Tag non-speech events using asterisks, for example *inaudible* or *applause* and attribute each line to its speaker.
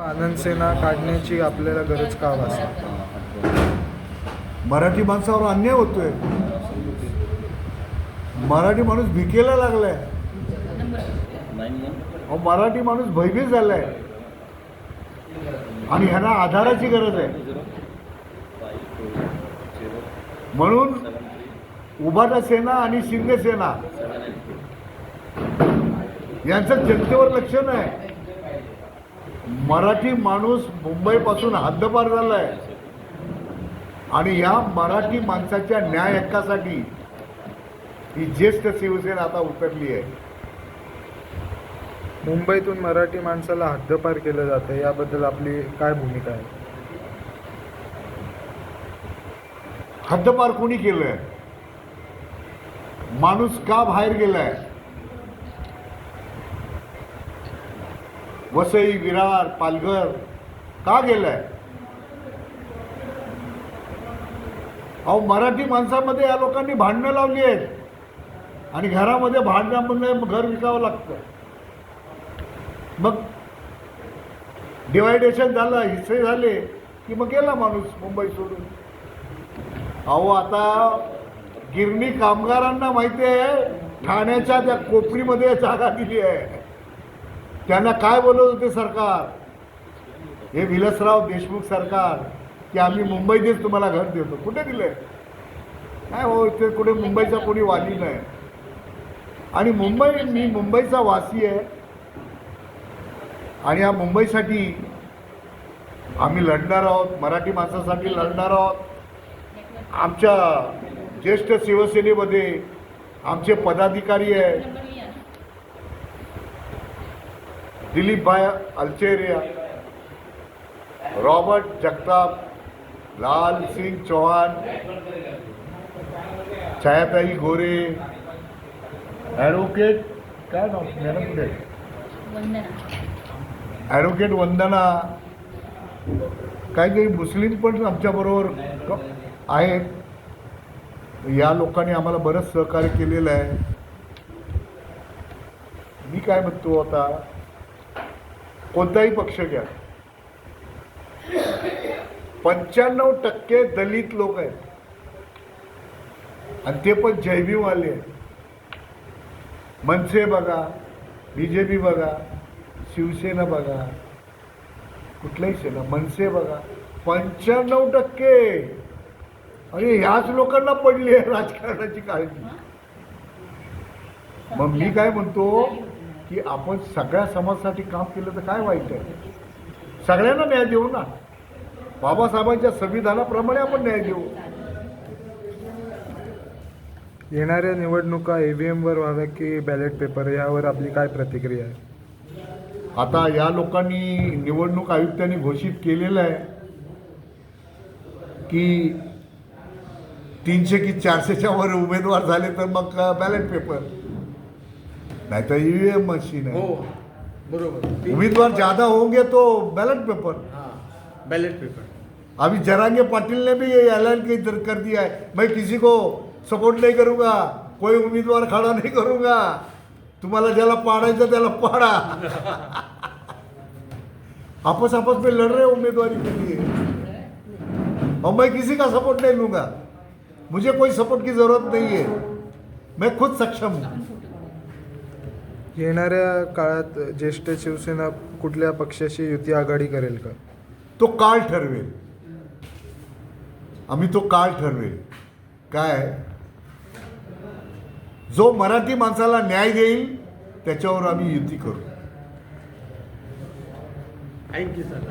Speaker 1: आनंद सेना काढण्याची आपल्याला गरज का भासते?
Speaker 2: मराठी माणसावर अन्याय होतोय. मराठी माणूस भिकेला लागलाय. अहो मराठी माणूस भयभीत झालाय. आणि ह्यांना आधाराची गरज आहे. म्हणून उभाटा सेना आणि शिंदेसेना यांचं जनतेवर लक्ष नाही. मराठी माणूस मुंबईपासून हद्दपार झालाय. आणि या मराठी माणसाच्या न्याय हक्कासाठी ही ज्येष्ठ शिवसेना आता उतरली आहे.
Speaker 1: मुंबईतून मराठी माणसाला हद्दपार केलं जातं याबद्दल आपली काय भूमिका आहे?
Speaker 2: हद्दपार कोणी केलंय? माणूस का बाहेर गेलाय? वसई विरार पालघर का गेलाय? अहो मराठी माणसामध्ये या लोकांनी भांडणं लावली आहेत. आणि घरामध्ये भांडणामुळे घर विकावं लागतं. मग डिवायडेशन झालं हिस्से झाले की मग गेला माणूस मुंबई सोडून? अहो आता गिरणी कामगारांना माहिती आहे ठाण्याच्या त्या कोपरीमध्ये जागा दिली आहे. त्यांना काय बोलत होते सरकार? हे विलासराव देशमुख सरकार की आम्ही मुंबईतच तुम्हाला घर देतो. कुठे दिलं आहे काय हो ते कुठे मुंबईचा कोणी वाली नाही. आणि मुंबई मी मुंबईचा वासी आहे. आणि या मुंबईसाठी आम्ही लढणार आहोत मराठी माणसासाठी लढणार आहोत. आमच्या ज्येष्ठ शिवसेनेमध्ये आमचे पदाधिकारी आहेत. दिलीपभाय अल्चेरिया। रॉबर्ट जगताप लाल सिंग चौहान छायाताई गोरे। ॲडव्होकेट काय नाव? मॅडम कुठे? ॲडव्होकेट वंदना। काही काही मुस्लिम पण आमच्याबरोबर आहेत. या लोकांनी आम्हाला बरंच सहकार्य केलेलं आहे. मी काय म्हणतो आता? कोणताही पक्ष घ्या. पंच्याण्णव टक्के दलित लोक आहेत. आणि ते पण जैवीवाले आहेत. मनसे बघा बी जे पी बघा शिवसेना बघा कुठलाही सेना मनसे बघा. पंच्याण्णव टक्के. आणि ह्याच लोकांना पडली आहे राजकारणाची काळजी. मग मी काय म्हणतो? की आपण सगळ्या समाजासाठी काम केलं तर काय वाईट आहे? सगळ्यांना न्याय देऊ ना. बाबासाहेबांच्या संविधानाप्रमाणे आपण न्याय देऊ.
Speaker 1: येणाऱ्या निवडणुका ईव्हीएम वर व्हाव्या की बॅलेट पेपर यावर आपली काय प्रतिक्रिया आहे?
Speaker 2: आता या लोकांनी निवडणूक आयुक्तांनी घोषित केलेलं आहे की तीनशे की चारशेच्या वर उमेदवार झाले तर मग बॅलेट पेपर नाही तर ईव्हीएम मशीन
Speaker 3: हो।
Speaker 2: आहे
Speaker 3: बरोबर।
Speaker 2: उम्मीदवार ज़्यादा होंगे तो बैलेट पेपर
Speaker 3: हाँ बैलेट पेपर
Speaker 2: अभी जरांगे पाटिल ने भी ये ऐलान की कर दिया है। मैं किसी को सपोर्ट नहीं करूँगा कोई उम्मीदवार खड़ा नहीं करूँगा। तुम्हाला ज्याला पाडायचं त्याला पाडा *laughs* आपस आपस में लड़ रहे हैं उम्मीदवारी के लिए। और मैं किसी का सपोर्ट नहीं लूँगा। मुझे कोई सपोर्ट की ज़रूरत नहीं है। मैं खुद सक्षम हूँ।
Speaker 1: येणाऱ्या काळात ज्येष्ठ शिवसेना कुठल्या पक्षाशी युती आघाडी करेल का?
Speaker 2: तो काळ ठरवेल. आम्ही तो काळ ठरवेल. काय? जो मराठी माणसाला न्याय देईल त्याच्यावर आम्ही युती करू.
Speaker 3: Thank you sir